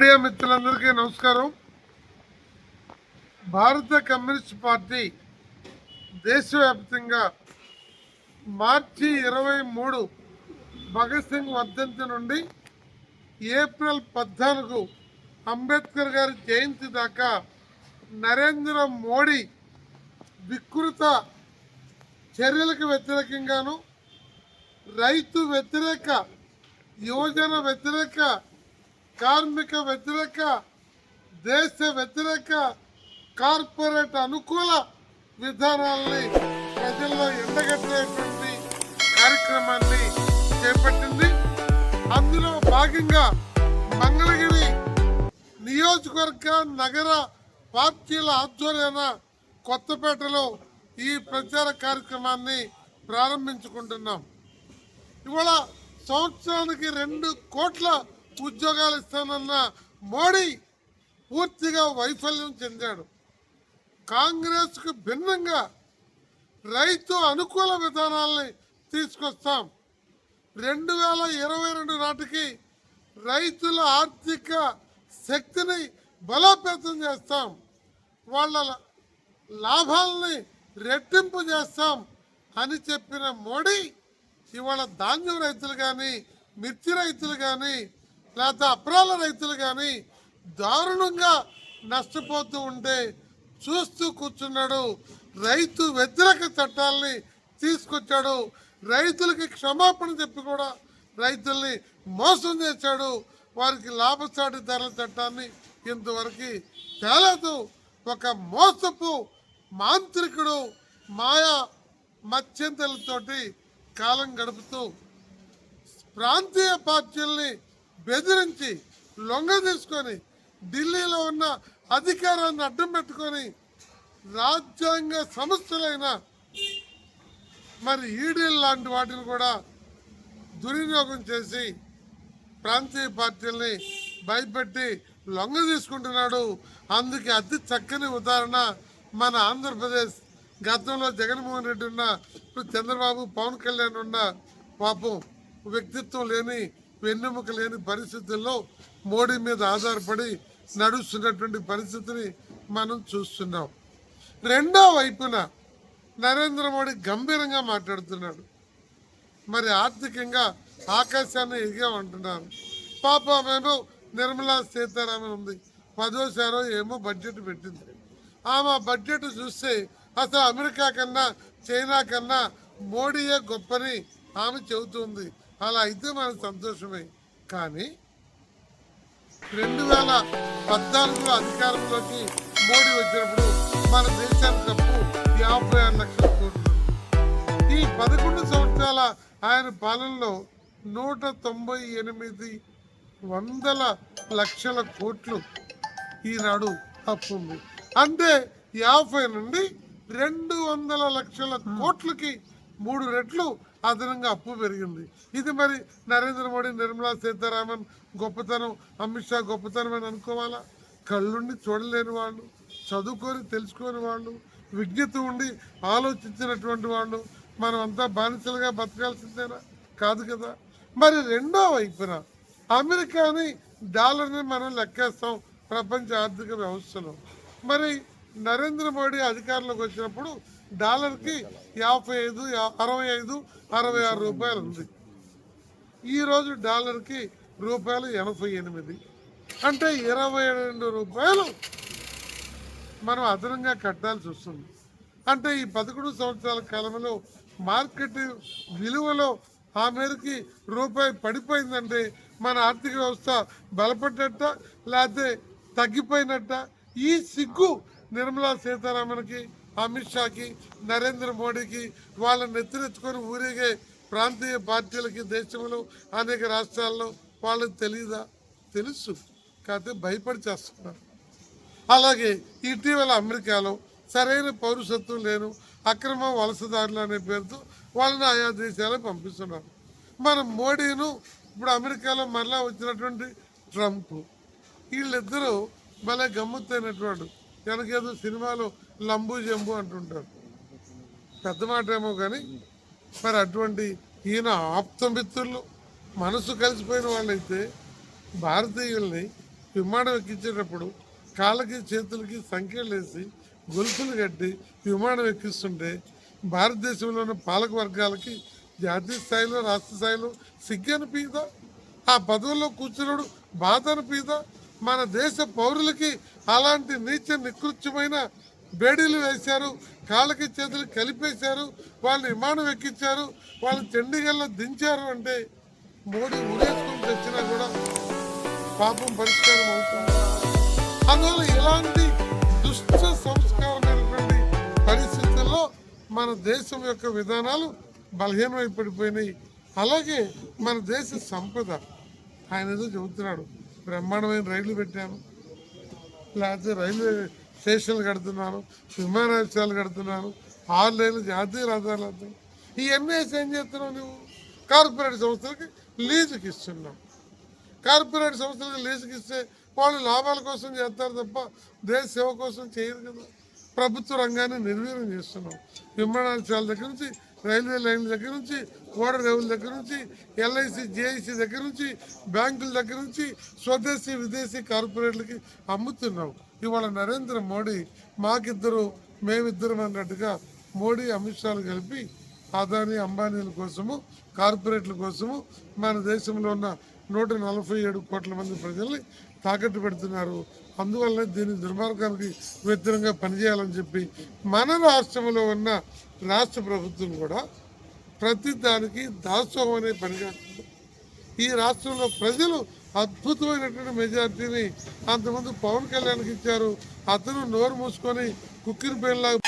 Media మిత్రులందరికీ నమస్కారం. భారత కమ్యూనిస్ట్ పార్టీ దేశవ్యాప్తంగా మార్చి ఇరవై మూడు భగత్ సింగ్ వర్ధంతి నుండి ఏప్రిల్ పద్నాలుగు అంబేద్కర్ గారి జయంతి దాకా నరేంద్ర మోడీ వికృత చర్యలకు వ్యతిరేకంగాను రైతు వ్యతిరేక యువజన వ్యతిరేక కార్మిక వ్యతిరేక దేశ వ్యతిరేక కార్పొరేట్ అనుకూల విధానాల్ని ప్రజల్లో ఎండగట్టేటువంటి కార్యక్రమాన్ని చేపట్టింది. అందులో భాగంగా మంగళగిరి నియోజకవర్గ నగర పార్టీల ఆధ్వర్యాన కొత్తపేటలో ఈ ప్రచార కార్యక్రమాన్ని ప్రారంభించుకుంటున్నాం. ఇవాళ సంవత్సరానికి రెండు కోట్ల ఉద్యోగాలు ఇస్తానన్న మోడీ పూర్తిగా వైఫల్యం చెందాడు. కాంగ్రెస్కు భిన్నంగా రైతు అనుకూల విధానాల్ని తీసుకొస్తాం. రెండు వేల ఇరవై రెండు నాటికి రైతుల ఆర్థిక శక్తిని బలోపేతం చేస్తాం. వాళ్ళ లాభాలని రెట్టింపు చేస్తాం అని చెప్పిన మోడీ ఇవాళ ధాన్యం రైతులు కానీ మిర్చి రైతులు కానీ లేకపోతే అప్రాల రైతులు కానీ దారుణంగా నష్టపోతూ ఉంటే చూస్తూ కూర్చున్నాడు రైతు వ్యతిరేక చట్టాలని తీసుకొచ్చాడు రైతులకి క్షమాపణ చెప్పి కూడా రైతుల్ని మోసం చేశాడు వారికి లాభసాటి ధరల చట్టాన్ని ఇంతవరకు తేలేదు. ఒక మోసపు మాంత్రికుడు మాయా మత్స్యంతలతోటి కాలం గడుపుతూ ప్రాంతీయ పార్టీల్ని బెదిరించి లొంగ తీసుకొని ఢిల్లీలో ఉన్న అధికారాన్ని అడ్డం పెట్టుకొని రాజ్యాంగ సంస్థలైన మరి ఈడీలు లాంటి వాటిని కూడా దుర్వినియోగం చేసి ప్రాంతీయ పార్టీల్ని భయపెట్టి లొంగ తీసుకుంటున్నాడు. అందుకే అతి చక్కని ఉదాహరణ మన ఆంధ్రప్రదేశ్ గతంలో జగన్మోహన్ రెడ్డి ఉన్న ఇప్పుడు చంద్రబాబు పవన్ కళ్యాణ్ ఉన్న పాపం వ్యక్తిత్వం లేని వెన్నెముక లేని పరిస్థితుల్లో మోడీ మీద ఆధారపడి నడుస్తున్నటువంటి పరిస్థితిని మనం చూస్తున్నాం. రెండో వైపున నరేంద్ర మోడీ గంభీరంగా మాట్లాడుతున్నాడు మరి ఆర్థికంగా ఆకాశాన్ని ఎదిగామంటున్నారు పాప మేము నిర్మలా సీతారామన్ ఉంది. పదోసారో ఏమో బడ్జెట్ పెట్టింది. ఆమె బడ్జెట్ చూస్తే అసలు అమెరికా కన్నా చైనా కన్నా మోడీయే గొప్పని ఆమె చెబుతుంది. అలా అయితే మనకు సంతోషమే. కానీ రెండు వేల పద్నాలుగులో అధికారంలోకి మోడీ వచ్చినప్పుడు మన దేశానికి తప్పు యాభై ఆరు లక్షల కోట్లు ఈ పదకొండు సంవత్సరాల ఆయన పాలనలో నూట తొంభై ఎనిమిది వందల లక్షల కోట్లు ఈనాడు అప్పు ఉంది. అంటే యాభై నుండి రెండు వందల లక్షల కోట్లకి మూడు రెట్లు అదనంగా అప్పు పెరిగింది. ఇది మరి నరేంద్ర మోడీ నిర్మలా సీతారామన్ గొప్పతనం అమిత్ షా గొప్పతనం అని అనుకోవాలా? కళ్ళుండి చూడలేని వాళ్ళు చదువుకొని తెలుసుకొని వాళ్ళు విజ్ఞత ఉండి ఆలోచించినటువంటి వాళ్ళు మనం అంతా బానిసలుగా బతకాల్సిందేనా? కాదు కదా. మరి రెండో వైపున అమెరికాని డాలర్ని మనం లెక్కేస్తాం ప్రపంచ ఆర్థిక వ్యవస్థలో. మరి నరేంద్ర మోడీ అధికారంలోకి వచ్చినప్పుడు డాలర్కి యాభై ఐదు అరవై ఐదు అరవై ఆరు రూపాయలు ఉంది. ఈరోజు డాలర్కి రూపాయలు ఎనభై ఎనిమిది. అంటే ఇరవై రెండు రూపాయలు మనం అదనంగా కట్టాల్సి వస్తుంది. అంటే ఈ పదకొండు సంవత్సరాల కాలంలో మార్కెట్ విలువలో ఆ మేరకి రూపాయి పడిపోయిందంటే మన ఆర్థిక వ్యవస్థ బలపడ్డట్ట లేకపోతే తగ్గిపోయినట్ట? ఈ సిగ్గు నిర్మలా సీతారామన్కి అమిత్ షాకి నరేంద్ర మోడీకి వాళ్ళ నెత్తినెత్తుకొని ఊరేగే ప్రాంతీయ పార్టీలకి దేశంలో అనేక రాష్ట్రాల్లో వాళ్ళకి తెలియదా తెలుసు. కాకపోతే భయపడి చేస్తున్నారు. అలాగే ఇటీవల అమెరికాలో సరైన పౌరసత్వం లేను అక్రమ వలసదారులు అనే పేరుతో వాళ్ళని ఆయా దేశాలకు పంపిస్తున్నారు. మన మోడీను ఇప్పుడు అమెరికాలో మరలా వచ్చినటువంటి ట్రంప్ వీళ్ళిద్దరూ భలే గమ్మత్తైనటువంటి వెనకేదో సినిమాలో లంబు జంబు అంటుంటారు. పెద్ద మాట ఏమో కానీ మరి అటువంటి ఈయన ఆప్త మిత్రులు మనసు కలిసిపోయిన వాళ్ళైతే భారతీయుల్ని విమానం ఎక్కించేటప్పుడు కాళ్ళకి చేతులకి సంఖ్యలు వేసి గొలుసులు కట్టి విమానం ఎక్కిస్తుంటే భారతదేశంలో ఉన్న పాలక వర్గాలకి జాతీయ స్థాయిలో రాష్ట్ర స్థాయిలో సిగ్గు అనిపించదా ఆ పదవుల్లో కూర్చున్నాడు బాధ అనిపించదా మన దేశ పౌరులకి అలాంటి నీచ నికృత్యమైన బేడీలు వేశారు కాళ్ళకి చేతులు కలిపేశారు వాళ్ళు విమానం ఎక్కించారు వాళ్ళు చండీగఢ్లో దించారు అంటే మోడీ ఉరేసుకుని తెచ్చినా కూడా పాపం పరిష్కారం అవుతుంది. అందువల్ల ఇలాంటి దుష్ట సంస్కారమైనటువంటి పరిస్థితుల్లో మన దేశం యొక్క విధానాలు బలహీనమైపడిపోయినాయి. అలాగే మన దేశ సంపద ఆయన ఏదో చెబుతున్నాడు బ్రహ్మాండమైన రైళ్ళు పెట్టాను. లేకపోతే రైల్వే స్టేషన్లు కడుతున్నాను విమానాశ్రయాలు కడుతున్నాను ఆరు లైన్లు జాతీయ రహదారులు వద్దాం ఇవన్నీ ఏం చేస్తున్నావు నువ్వు? కార్పొరేట్ సంస్థలకి లీజుకి ఇస్తున్నాం కార్పొరేట్ సంస్థలకు లీజుకి ఇస్తే వాళ్ళు లాభాల కోసం చేస్తారు తప్ప దేశ సేవ కోసం చేయరు కదా. ప్రభుత్వ రంగాన్ని నిర్వీర్యం చేస్తున్నాం విమానాశ్రయాల దగ్గర నుంచి రైల్వే లైన్ల దగ్గర నుంచి కోడదేవుల రేవుల దగ్గర నుంచి ఎల్ఐసి జేఐసి దగ్గర నుంచి బ్యాంకుల దగ్గర నుంచి స్వదేశీ విదేశీ కార్పొరేట్లకి అమ్ముతున్నాం. ఇవాళ నరేంద్ర మోడీ మాకిద్దరు మేమిద్దరం అన్నట్టుగా మోడీ అమిత్ షాలు కలిపి అదానీ అంబానీల కోసము కార్పొరేట్ల కోసము మన దేశంలో ఉన్న నూట నలభై ఏడు కోట్ల మంది ప్రజల్ని తాకట్టు పెడుతున్నారు. అందువల్ల దీని దుర్మార్గానికి వ్యతిరేకంగా పనిచేయాలని చెప్పి మన రాష్ట్రంలో ఉన్న రాష్ట్ర ప్రభుత్వం కూడా ప్రతి దానికి దాసోహం అనే పని చేస్తుంది. ఈ రాష్ట్రంలో ప్రజలు అద్భుతమైనటువంటి మెజార్టీని అంతకుముందు పవన్ కళ్యాణ్కి ఇచ్చారు. అతను నోరు మూసుకొని కుక్కిరి పేరులాగా